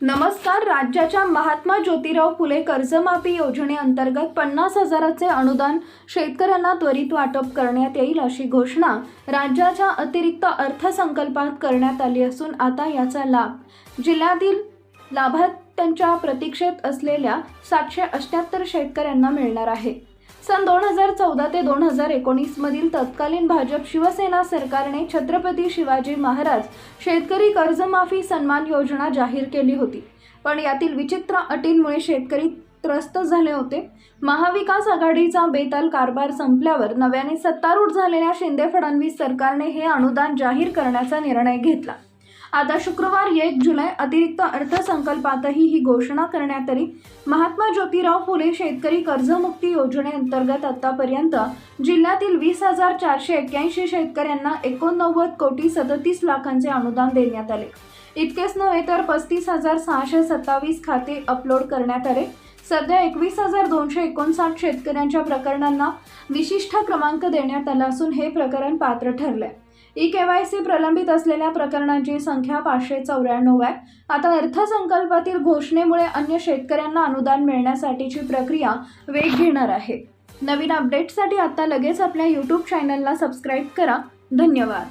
नमस्कार राज्याच्या महात्मा ज्योतिराव फुले कर्जमाफी योजनेअंतर्गत पन्नास हजाराचे अनुदान शेतकऱ्यांना त्वरित वाटप करण्यात येईल अशी घोषणा राज्याच्या अतिरिक्त अर्थसंकल्पात करण्यात आली असून आता याचा लाभ जिल्ह्यातील लाभार्थ्यांच्या प्रतीक्षेत असलेल्या सातशे अठ्याहत्तर शेतकऱ्यांना मिळणार आहे. सन दोन हजार चौदा ते दोन हजार एकोणीस मधील तत्कालीन भाजप शिवसेना सरकारने छत्रपती शिवाजी महाराज शेतकरी कर्जमाफी सन्मान योजना जाहीर केली होती. पण यातील विचित्र अटींमुळे शेतकरी त्रस्त झाले होते. महाविकास आघाडीचा बेताल कारभार संपल्यावर नव्याने सत्तारूढ झालेल्या शिंदे फडणवीस सरकारने हे अनुदान जाहीर करण्याचा निर्णय घेतला. आता शुक्रवार एक जुलै अतिरिक्त अर्थसंकल्पातही ही घोषणा करण्यात आली. महात्मा ज्योतिराव फुले शेतकरी कर्जमुक्ती योजनेअंतर्गत आतापर्यंत जिल्ह्यातील वीस हजार चारशे एक्क्याऐंशी शेतकऱ्यांना एकोणनव्वद कोटी सदतीस लाखांचे अनुदान देण्यात आले. इतकेच नव्हे तर पस्तीस हजार सहाशे सत्तावीस खाते अपलोड करण्यात आले. सध्या एकवीस हजार दोनशे एकोणसाठ शेतकऱ्यांच्या प्रकरणांना विशिष्ट क्रमांक देण्यात आला असून हे प्रकरण पात्र ठरलंय. ई केवायसी प्रलंबित असलेल्या प्रकरणांची संख्या पाचशे चौऱ्याण्णव आहे. आता अर्थसंकल्पातील घोषणेमुळे अन्य शेतकऱ्यांना अनुदान मिळण्यासाठीची प्रक्रिया वेग घेणार आहे. नवीन अपडेटसाठी आता लगेच आपल्या यूट्यूब चॅनलला सबस्क्राईब करा. धन्यवाद.